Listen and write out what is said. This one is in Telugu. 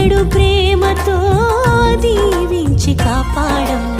ఎన్నడు ప్రేమతో దీవించి కాపాడమ్మా